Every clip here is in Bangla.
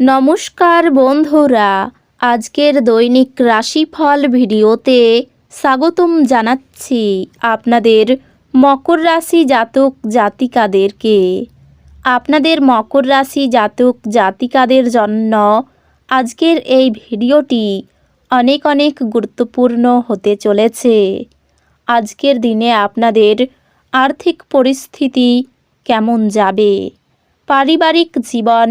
নমস্কার বন্ধুরা, আজকের দৈনিক রাশিফল ভিডিওতে স্বাগতম জানাচ্ছি আপনাদের মকর রাশি জাতক জাতিকাদেরকে। আপনাদের মকর রাশি জাতক জাতিকাদের জন্য আজকের এই ভিডিওটি অনেক অনেক গুরুত্বপূর্ণ হতে চলেছে। আজকের দিনে আপনাদের আর্থিক পরিস্থিতি কেমন যাবে? পারিবারিক জীবন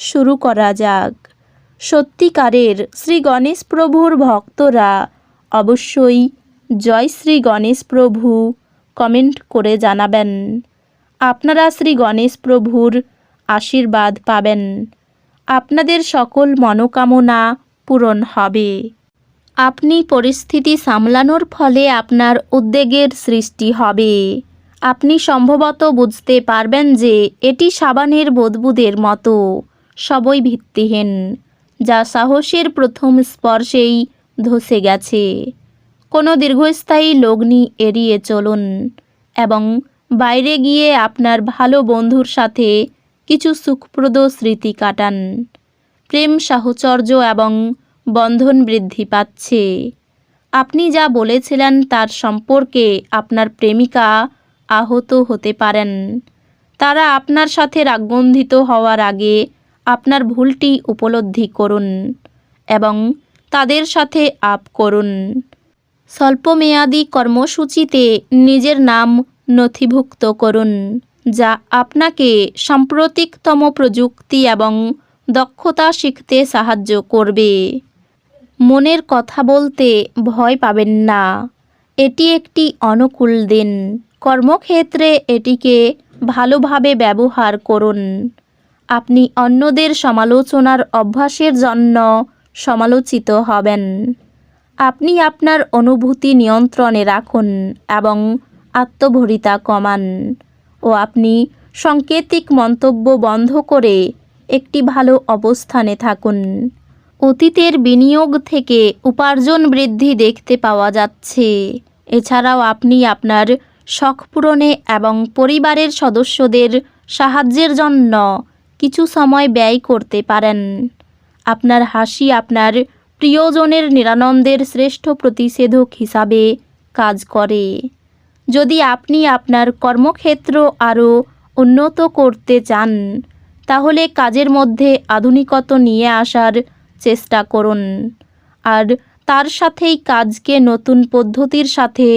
শুরু করা যাক। সত্যিকারের শ্রী গণেশ প্রভুর ভক্তরা অবশ্যই জয় শ্রী গণেশ প্রভু কমেন্ট করে জানাবেন। আপনারা শ্রী গণেশ প্রভুর আশীর্বাদ পাবেন। আপনাদের সকল মনোকামনা পূরণ হবে। আপনি পরিস্থিতি সামলানোর ফলে আপনার উদ্বেগের সৃষ্টি হবে। আপনি সম্ভবত বুঝতে পারবেন যে এটি সাবানের বুদবুদের মতো। সবই ভিত্তিহীন, যা সাহসের প্রথম স্পর্শেই ধসে গেছে। কোনো দীর্ঘস্থায়ী লগ্নি এড়িয়ে চলুন এবং বাইরে গিয়ে আপনার ভালো বন্ধুর সাথে কিছু সুখপ্রদ স্মৃতি কাটান। প্রেম, সাহচর্য এবং বন্ধন বৃদ্ধি পাচ্ছে। আপনি যা বলেছিলেন তার সম্পর্কে আপনার প্রেমিকা আহত হতে পারেন। তারা আপনার সাথে রাগবন্ধিত হওয়ার আগে আপনার ভুলটি উপলব্ধি করুন এবং তাদের সাথে আপ করুন। স্বল্পমেয়াদী কর্মসূচিতে নিজের নাম নথিভুক্ত করুন, যা আপনাকে সাম্প্রতিকতম প্রযুক্তি এবং দক্ষতা শিখতে সাহায্য করবে। মনের কথা বলতে ভয় পাবেন না। এটি একটি অনুকূল দিন। কর্মক্ষেত্রে এটিকে ভালোভাবে ব্যবহার করুন। আপনি অন্যদের সমালোচনার অভ্যাসের জন্য সমালোচিত হবেন। আপনি আপনার অনুভূতি নিয়ন্ত্রণে রাখুন এবং আত্মভরিতা কমান ও আপনি সাংকেতিক মন্তব্য বন্ধ করে একটি ভালো অবস্থানে থাকুন। অতীতের বিনিয়োগ থেকে উপার্জন বৃদ্ধি দেখতে পাওয়া যাচ্ছে। এছাড়াও আপনি আপনার শখ পূরণে এবং পরিবারের সদস্যদের সাহায্যের জন্য কিছু সময় ব্যয় করতে পারেন। আপনার হাসি আপনার প্রিয়জনের নিরানন্দের শ্রেষ্ঠ প্রতিষেধক হিসাবে কাজ করে। যদি আপনি আপনার কর্মক্ষেত্র আরও উন্নত করতে চান, তাহলে কাজের মধ্যে আধুনিকতা নিয়ে আসার চেষ্টা করুন। আর তার সাথেই কাজকে নতুন পদ্ধতির সাথে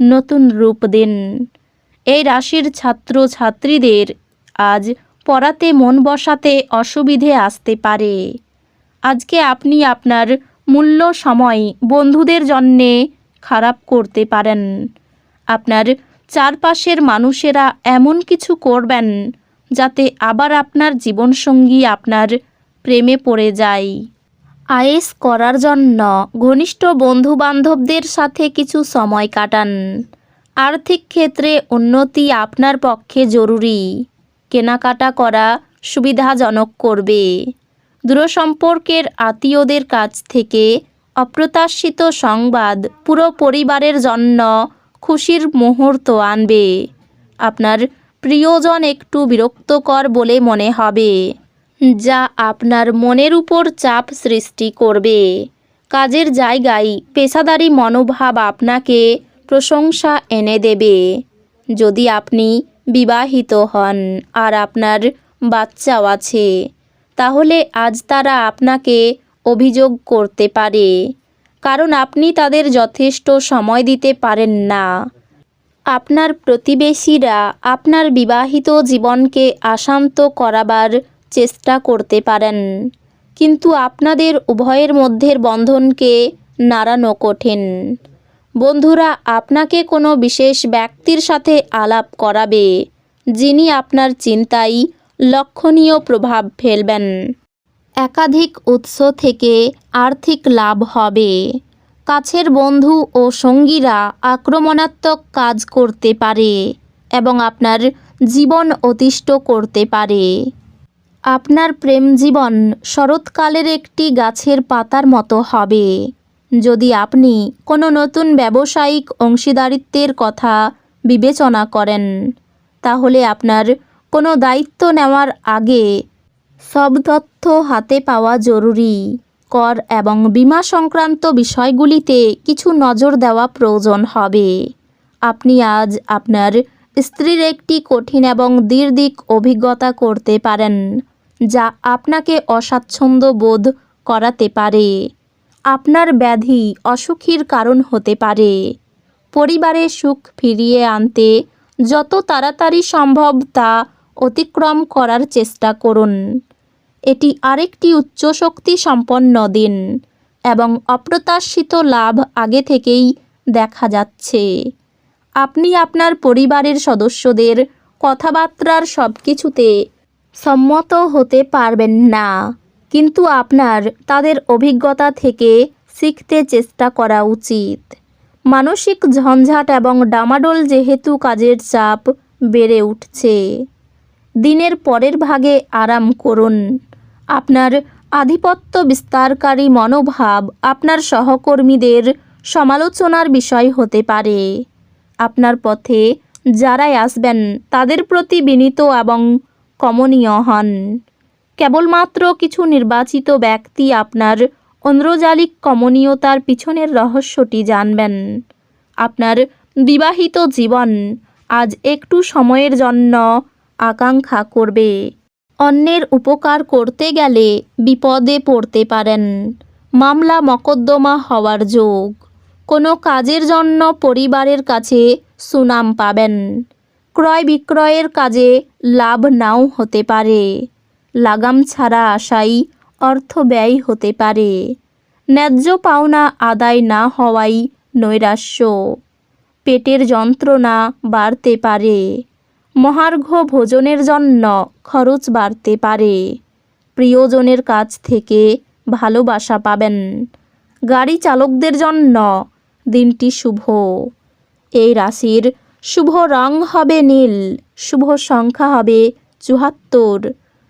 নতুন রূপ দিন। এই রাশির ছাত্র ছাত্রীদের আজ পড়াতে, মন বসাতে অসুবিধে আসতে পারে। আজকে আপনি আপনার মূল্য সময় বন্ধুদের জন্যে খারাপ করতে পারেন। আপনার চারপাশের মানুষেরা এমন কিছু করবেন যাতে আবার আপনার জীবনসঙ্গী আপনার প্রেমে পড়ে যায়। আয়েস করার জন্য ঘনিষ্ঠ বন্ধু বান্ধবদের সাথে কিছু সময় কাটান। আর্থিক ক্ষেত্রে উন্নতি আপনার পক্ষে জরুরি। কেনাকাটা করা সুবিধাজনক করবে। দূরসম্পর্কের আত্মীয়দের কাছ থেকে অপ্রত্যাশিত সংবাদ পুরো পরিবারের জন্য খুশির মুহূর্ত আনবে। আপনার প্রিয়জন একটু বিরক্তকর বলে মনে হবে, যা আপনার মনের উপর চাপ সৃষ্টি করবে। কাজের জায়গায় পেশাদারি মনোভাব আপনাকে প্রশংসা এনে দেবে। যদি আপনি বিবাহিত হন আর আপনার বাচ্চাও আছে। তাহলে আজ তারা আপনাকে অভিযোগ করতে পারে, কারণ আপনি তাদের যথেষ্ট সময় দিতে পারেন না। আপনার প্রতিবেশীরা আপনার বিবাহিত জীবনকে অশান্ত করাবার চেষ্টা করতে পারেন, কিন্তু আপনাদের উভয়ের মধ্যের বন্ধনকে নাড়ানো কঠিন। বন্ধুরা, আপনাকে কোনো বিশেষ ব্যক্তির সাথে আলাপ করাবে, যিনি আপনার চিন্তায় লক্ষণীয় প্রভাব ফেলবেন। একাধিক উৎস থেকে আর্থিক লাভ হবে। কাছের বন্ধু ও সঙ্গীরা আক্রমণাত্মক কাজ করতে পারে এবং আপনার জীবন অতিষ্ঠ করতে পারে। আপনার প্রেম জীবন শরৎকালের একটি গাছের পাতার মতো হবে। যদি আপনি কোনো নতুন ব্যবসায়িক অংশীদারিত্বের কথা বিবেচনা করেন, তাহলে আপনার কোনো দায়িত্ব নেওয়ার আগে সব তথ্য হাতে পাওয়া জরুরি। কর এবং বীমা সংক্রান্ত বিষয়গুলিতে কিছু নজর দেওয়া প্রয়োজন হবে। আপনি আজ আপনার স্ত্রীর একটি কঠিন এবং দীর্ঘিক অভিজ্ঞতা করতে পারেন, যা আপনাকে অস্বাচ্ছন্দ্য বোধ করাতে পারে। আপনার ব্যাধি অসুখীর কারণ হতে পারে। পরিবারে সুখ ফিরিয়ে আনতে যত তাড়াতাড়ি সম্ভব তা অতিক্রম করার চেষ্টা করুন। এটি আরেকটি উচ্চ শক্তি সম্পন্ন দিন এবং অপ্রত্যাশিত লাভ আগে থেকেই দেখা যাচ্ছে। আপনি আপনার পরিবারের সদস্যদের কথাবার্তার সব কিছুতে সম্মত হতে পারবেন না। কিন্তু আপনার তাদের অভিজ্ঞতা থেকে শিখতে চেষ্টা করা উচিত। মানসিক ঝঞ্ঝাট এবং ডামাডোল যেহেতু কাজের চাপ বেড়ে উঠছে। দিনের পরের ভাগে আরাম করুন। আপনার আধিপত্য বিস্তারকারী মনোভাব আপনার সহকর্মীদের সমালোচনার বিষয় হতে পারে। আপনার পথে যারাই আসবেন তাদের প্রতি বিনীত এবং কমনীয় হন। কেবলমাত্র কিছু নির্বাচিত ব্যক্তি আপনার ঐন্দ্রজালিক কমনীয়তার পিছনের রহস্যটি জানবেন। আপনার বিবাহিত জীবন আজ একটু সময়ের জন্য আকাঙ্ক্ষা করবে। অন্যের উপকার করতে গেলে বিপদে পড়তে পারেন। মামলা মকদ্দমা হওয়ার যোগ। কোনো কাজের জন্য পরিবারের কাছে সুনাম পাবেন। ক্রয় বিক্রয়ের কাজে লাভ নাও হতে পারে। লাগাম ছাড়া আশাই অর্থ ব্যয় হতে পারে। ন্যায্য পাওনা আদায় না হওয়াই নৈরাশ্য। পেটের যন্ত্রণা বাড়তে পারে। মহার্ঘ ভোজনের জন্য খরচ বাড়তে পারে। প্রিয়জনের কাছ থেকে ভালোবাসা পাবেন। গাড়ি চালকদের জন্য দিনটি শুভ। এই রাশির শুভ রং হবে নীল, শুভ সংখ্যা হবে চুহাত্তর